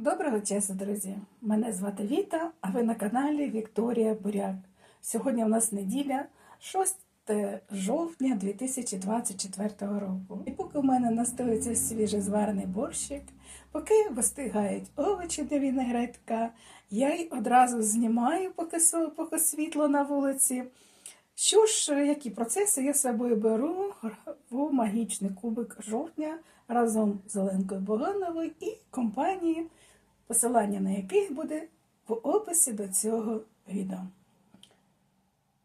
Доброго часу, друзі! Мене звати Віта, а ви на каналі Вікторія Буряк. Сьогодні у нас неділя, 6 жовтня 2024 року. І поки в мене настоїться свіжий зварений борщик, поки вистигають овочі для вінегретка, я й одразу знімаю, поки, поки світло на вулиці. Що ж, які процеси я з собою беру в магічний кубик жовтня разом з Оленкою Богановою і компанією, посилання на яких буде в описі до цього відео.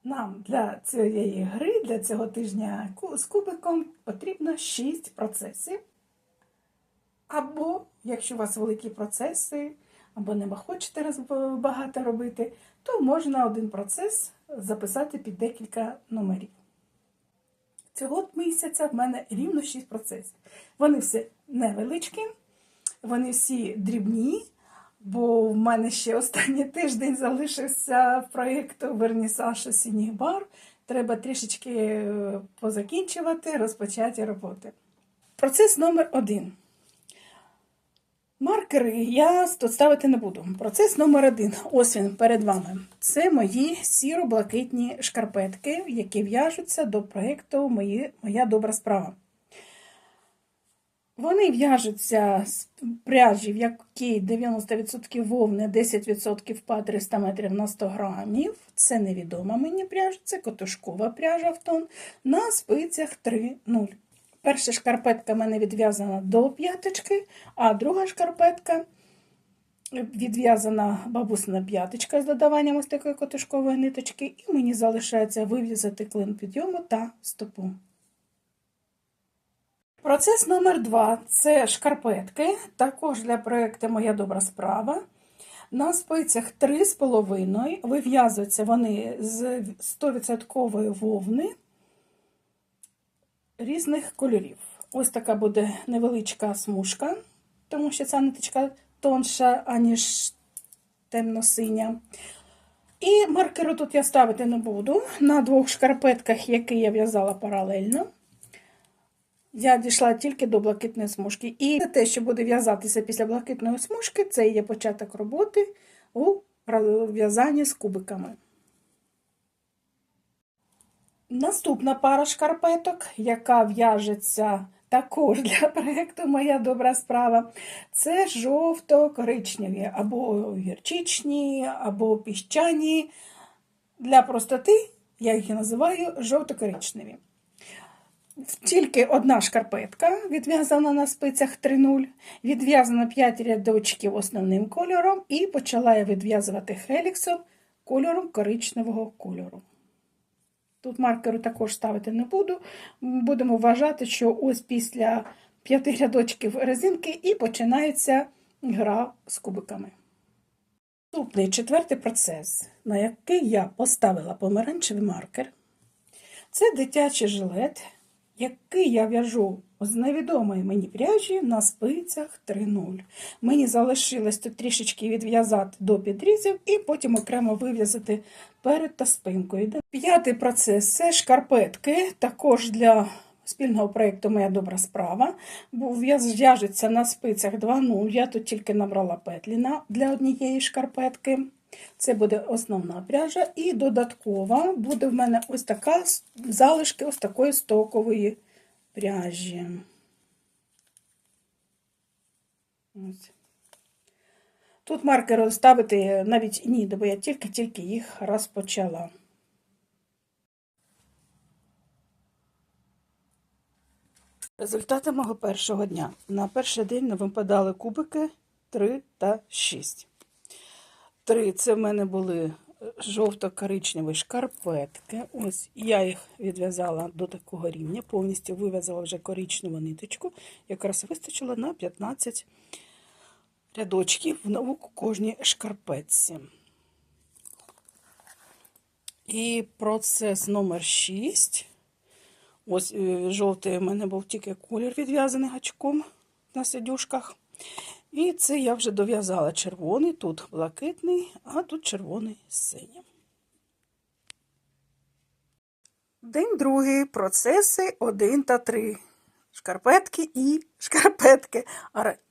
Нам для цієї гри, для цього тижня з кубиком потрібно 6 процесів. Або, якщо у вас великі процеси, або не хочете багато робити, то можна один процес записати під декілька номерів. Цього місяця в мене рівно 6 процесів. Вони всі невеличкі, вони всі дрібні, бо в мене ще останній тиждень залишився проєкту Вернісаж осінніх бар. Треба трішечки е, позакінчувати, розпочати роботи. Процес номер один. Маркери я тут ставити не буду. Процес номер один. Ось він перед вами. Це мої сіро-блакитні шкарпетки, які в'яжуться до проєкту Моя добра справа. Вони в'яжуться з пряжі, в якій 90% вовни, 10% па 300 метрів на 100 грамів. Це невідома мені пряжа, це котушкова пряжа в тон на спицях 3,0. Перша шкарпетка в мене відв'язана до п'яточки, а друга шкарпетка відв'язана бабусина п'яточка з додаванням ось такої котушкової ниточки, і мені залишається вив'язати клин підйому та стопу. Процес номер два це шкарпетки, також для проєкту Моя добра справа. На спицях 3,5 вив'язуються вони з 100% вовни різних кольорів. Ось така буде невеличка смужка, тому що ця ниточка тонша, аніж темно-синя. І маркеру тут я ставити не буду. На двох шкарпетках, які я в'язала паралельно. Я дійшла тільки до блакитної смужки. І те, що буде в'язатися після блакитної смужки, це є початок роботи у в'язанні з кубиками. Наступна пара шкарпеток, яка в'яжеться також для проєкту Моя добра справа, це жовто-коричневі, або гірчичні, або піщані. Для простоти я їх називаю жовто-коричневі. Тільки одна шкарпетка відв'язана на спицях 3,0, відв'язано 5 рядочків основним кольором і почала я відв'язувати хеліксом кольором коричневого кольору. Тут маркеру також ставити не буду. Будемо вважати, що ось після п'яти рядочків резинки і починається гра з кубиками. Наступний четвертий процес, на який я поставила помаранчевий маркер, це дитячий жилет, який я в'яжу з невідомої мені пряжі на спицях 3,0. Мені залишилось тут трішечки відв'язати до підрізів і потім окремо вив'язати перед та спинкою. П'ятий процес це шкарпетки, також для спільного проєкту Моя добра справа. Бо в'яжеться на спицях 2,0. Я тут тільки набрала петлі для однієї шкарпетки. Це буде основна пряжа. І додаткова буде в мене ось така залишки ось такої стокової пряжі. Ось. Тут маркер ставити навіть ні, бо я тільки-тільки їх розпочала. Результати мого першого дня. На перший день не випадали кубики 3 та 6. 3 це в мене були жовто-коричневі шкарпетки. Ось я їх відв'язала до такого рівня, повністю вив'язала вже коричневу ниточку, якраз вистачило на 15 рядочків в нову кожній шкарпетці. І процес номер 6. Ось е, жовтий у мене був тільки колір відв'язаний гачком на сидюшках. І це я вже дов'язала червоний, тут блакитний, а тут червоний з синім. День другий. Процеси 1 та 3. шкарпетки і шкарпетки,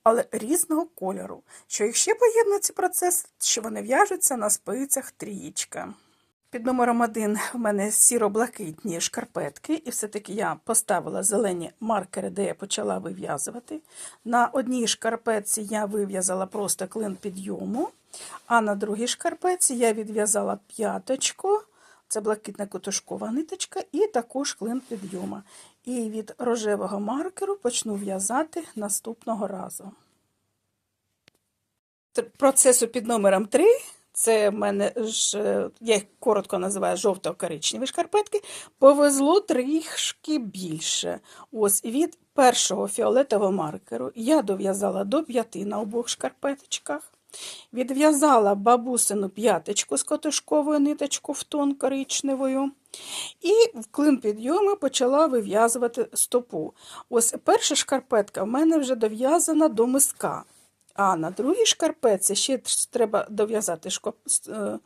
але- різного кольору. Що їх ще поєднує цей процес, що вони в'яжуться на спицях трієчка. Під номером один в мене сіро-блакитні шкарпетки, і все-таки я поставила зелені маркери, де я почала вив'язувати. На одній шкарпетці я вив'язала просто клин підйому, а на другій шкарпетці я відв'язала п'яточку, це блакитна котушкова ниточка, і також клин підйома. І від рожевого маркеру почну в'язати наступного разу. Процесу під номером 3 це в мене ж, е, я їх коротко називаю жовто-коричневі шкарпетки. Повезло трішки більше. Ось від першого фіолетового маркеру я дов'язала до п'яти на обох шкарпеточках. Відв'язала бабусину п'яточку з котушковою ниточку в тон коричневою. І в клин підйому почала вив'язувати стопу. Ось перша шкарпетка в мене вже дов'язана до миска. А на другій шкарпетці ще треба дов'язати е,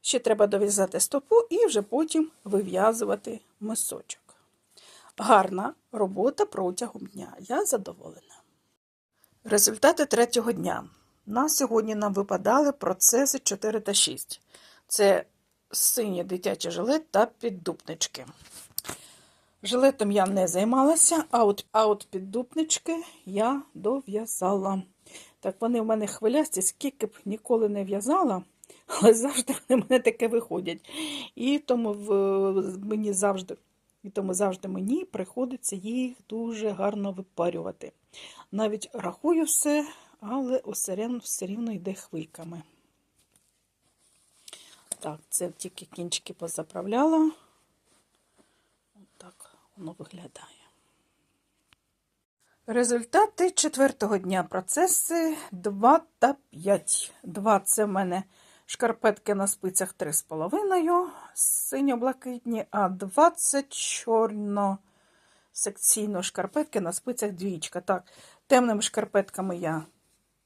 ще треба дов'язати стопу і вже потім вив'язувати мисочок. Гарна робота протягом дня. Я задоволена. Результати третього дня. На сьогодні нам випадали процеси 4 та 6. Це синій дитячий жилет та піддупнички. Жилетом я не займалася, а от, а от піддупнички я дов'язала. Так вони в мене хвилясті, скільки б ніколи не в'язала, але завжди вони в мене таке виходять. І тому в, мені завжди, і тому завжди мені приходиться їх дуже гарно випарювати. Навіть рахую все, але все рівно, йде хвильками. Так, це тільки кінчики позаправляла. Так воно виглядає. Результати четвертого дня процеси 2 та 5. 2 це в мене шкарпетки на спицях 3,5 синьо-блакитні, а 2 це чорно-секційно шкарпетки на спицях двічка. Так, темними шкарпетками я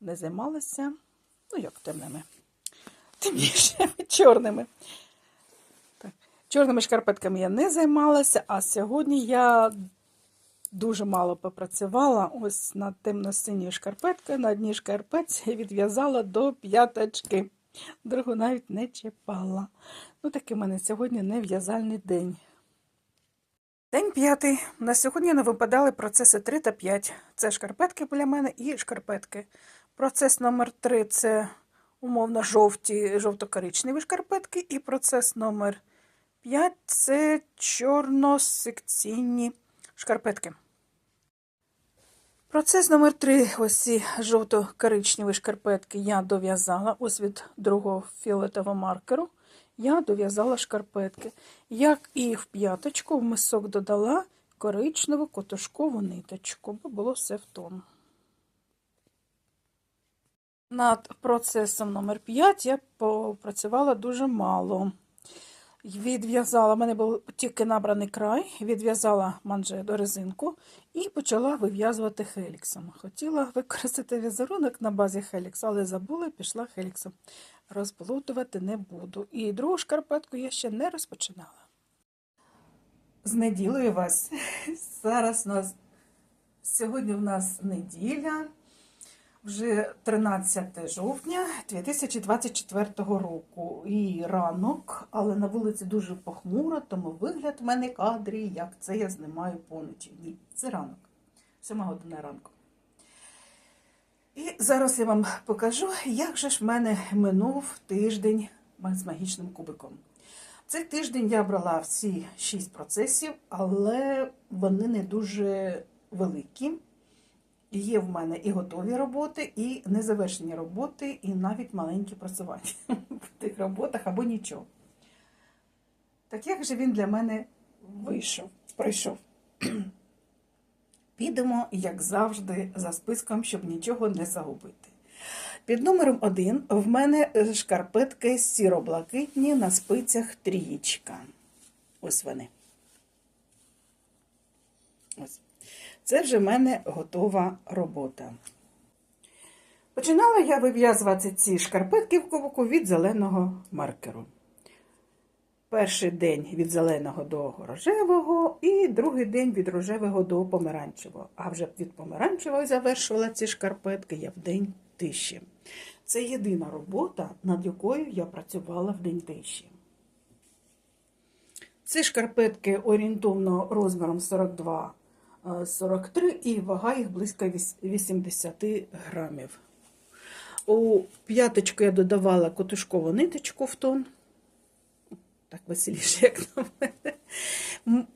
не займалася. Ну, як темними? Тим чорними. Так. Чорними шкарпетками я не займалася, а сьогодні я дуже мало попрацювала. Ось на темно-синій шкарпетки, на одній шкарпетці відв'язала до п'яточки. Другу навіть не чіпала. Ну, такий в мене сьогодні нев'язальний день. День п'ятий. На сьогодні не випадали процеси 3 та 5. Це шкарпетки біля мене і шкарпетки. Процес номер 3 це умовно жовті, жовто-коричневі шкарпетки. І процес номер 5 це чорно-секційні шкарпетки. Процес номер 3 ось ці жовто-коричневі шкарпетки я дов'язала. Ось від другого фіолетового маркеру я дов'язала шкарпетки. Як і в п'яточку, в мисок додала коричневу котушкову ниточку, бо було все в тон. Над процесом номер 5 я попрацювала дуже мало. Відв'язала, в мене був тільки набраний край, відв'язала манжету резинку і почала вив'язувати хеліксом. Хотіла використати візерунок на базі хелікс, але забула пішла хеліксом. Розплутувати не буду. І другу шкарпетку я ще не розпочинала. З неділею вас. Зараз у нас сьогодні в нас неділя. Вже 13 жовтня 2024 року. І ранок, але на вулиці дуже похмуро, тому вигляд в мене кадрі, як це я знімаю поночі. Ні, це ранок. 7 година ранку. І зараз я вам покажу, як же ж в мене минув тиждень з магічним кубиком. Цей тиждень я брала всі 6 процесів, але вони не дуже великі. Є в мене і готові роботи, і незавершені роботи, і навіть маленькі працювання в тих роботах або нічого. Так як же він для мене вийшов, пройшов? Підемо, як завжди, за списком, щоб нічого не загубити. Під номером 1 в мене шкарпетки сіро-блакитні на спицях трієчка. Ось вони. Ось. Це вже в мене готова робота. Починала я вив'язувати ці шкарпетки в кубку від зеленого маркеру. Перший день від зеленого до рожевого, і другий день від рожевого до помаранчевого. А вже від помаранчевого завершувала ці шкарпетки я в день тиші. Це єдина робота, над якою я працювала в день тиші. Ці шкарпетки орієнтовно розміром 42 е, 43 і вага їх близько 80 грамів. У п'яточку я додавала котушкову ниточку в тон. Так веселіше, як на мене.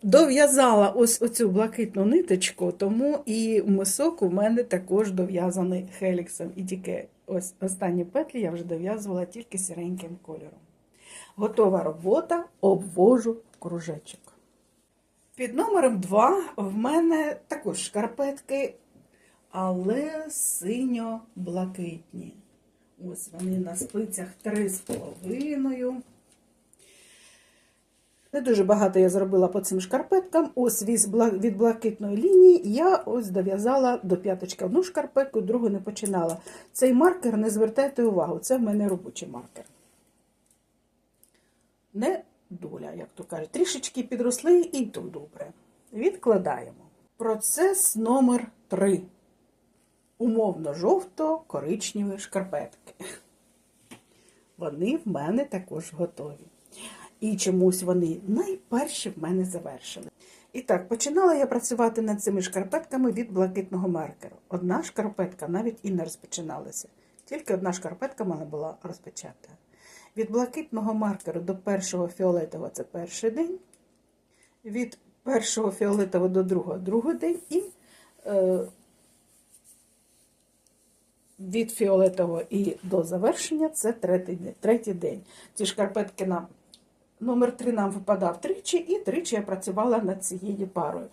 Дов'язала ось оцю блакитну ниточку, тому і мисок у мене також дов'язаний хеліксом. І тільки ось останні петлі я вже дов'язувала тільки сіреньким кольором. Готова робота, обвожу кружечок. Під номером 2 в мене також шкарпетки, але синьо-блакитні. Ось вони на спицях 3,5. Не дуже багато я зробила по цим шкарпеткам. Ось від блакитної лінії я ось дов'язала до п'яточки одну шкарпетку, другу не починала. Цей маркер не звертайте увагу, це в мене робочий маркер. Не доля, як то кажуть. Трішечки підросли і то добре. Відкладаємо. Процес номер 3. Умовно жовто-коричневі шкарпетки. Вони в мене також готові. І чомусь вони найперші в мене завершили. І так, починала я працювати над цими шкарпетками від блакитного маркеру. Одна шкарпетка навіть і не розпочиналася. Тільки одна шкарпетка в була розпочата. Від блакитного маркеру до першого фіолетового це перший день. Від першого фіолетового до другого другий день. І е, від фіолетового і до завершення це третій день. Третій день. Ці шкарпетки нам номер 3 нам випадав тричі, і тричі я працювала над цією парою.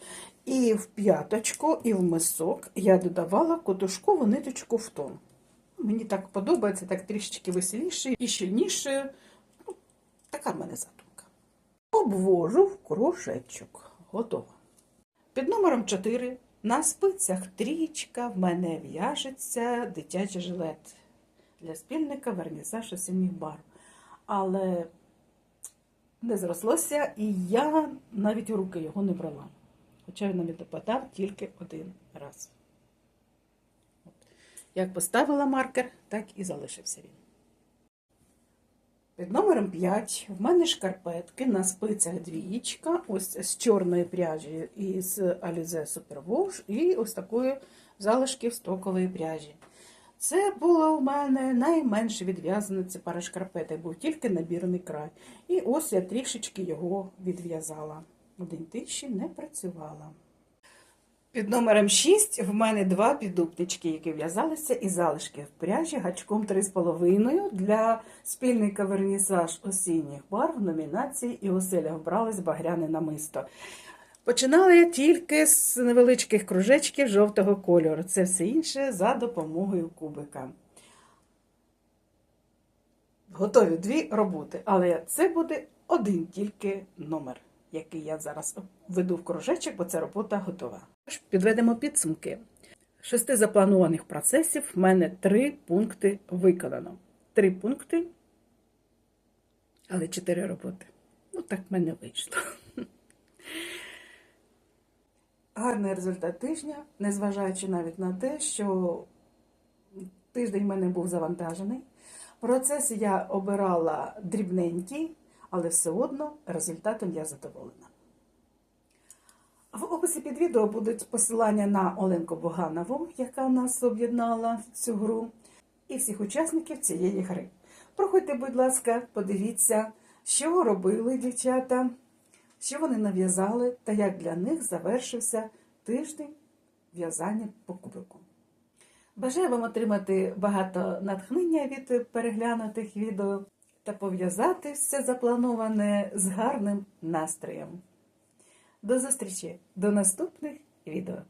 І в п'яточку, і в мисок я додавала котушкову ниточку в тон. Мені так подобається, так трішечки веселіше і щільніше. Ну, така в мене задумка. Обвожу в кружечок. Готово. Під номером 4 на спицях трічка в мене в'яжеться дитячий жилет для спільника вернісаж осінніх барв. Але не зрослося, і я навіть у руки його не брала. Хоча він навіть допадав тільки один раз. Як поставила маркер, так і залишився він. Під номером 5 в мене шкарпетки на спицях двієчка, ось з чорної пряжі і з Alize Superwash, і ось такої залишків стокової пряжі. Це було у мене найменше відв'язане це пара шкарпеток, був тільки набірний край. І ось я трішечки його відв'язала. Один тисячі не працювала. Під номером 6 в мене два піддупнички, які в'язалися і залишки в пряжі гачком 3,5 для спільника вернісаж осінніх барв номінації і оселя вбралась багряне намисто. Починала я тільки з невеличких кружечків жовтого кольору. Це все інше за допомогою кубика. Готові дві роботи, але це буде один тільки номер, який я зараз веду в кружечок, бо ця робота готова. Підведемо підсумки. Шести запланованих процесів в мене три пункти виконано. Три пункти, але чотири роботи. Ну, так в мене вийшло. Гарний результат тижня, незважаючи навіть на те, що тиждень в мене був завантажений. Процес я обирала дрібненький, але все одно результатом я задоволена. В описі під відео будуть посилання на Оленку Боганову, яка нас об'єднала в цю гру, і всіх учасників цієї гри. Проходьте, будь ласка, подивіться, що робили дівчата, що вони нав'язали та як для них завершився тиждень в'язання по кубику. Бажаю вам отримати багато натхнення від переглянутих відео та пов'язати все заплановане з гарним настроєм. До зустрічі до наступних відео.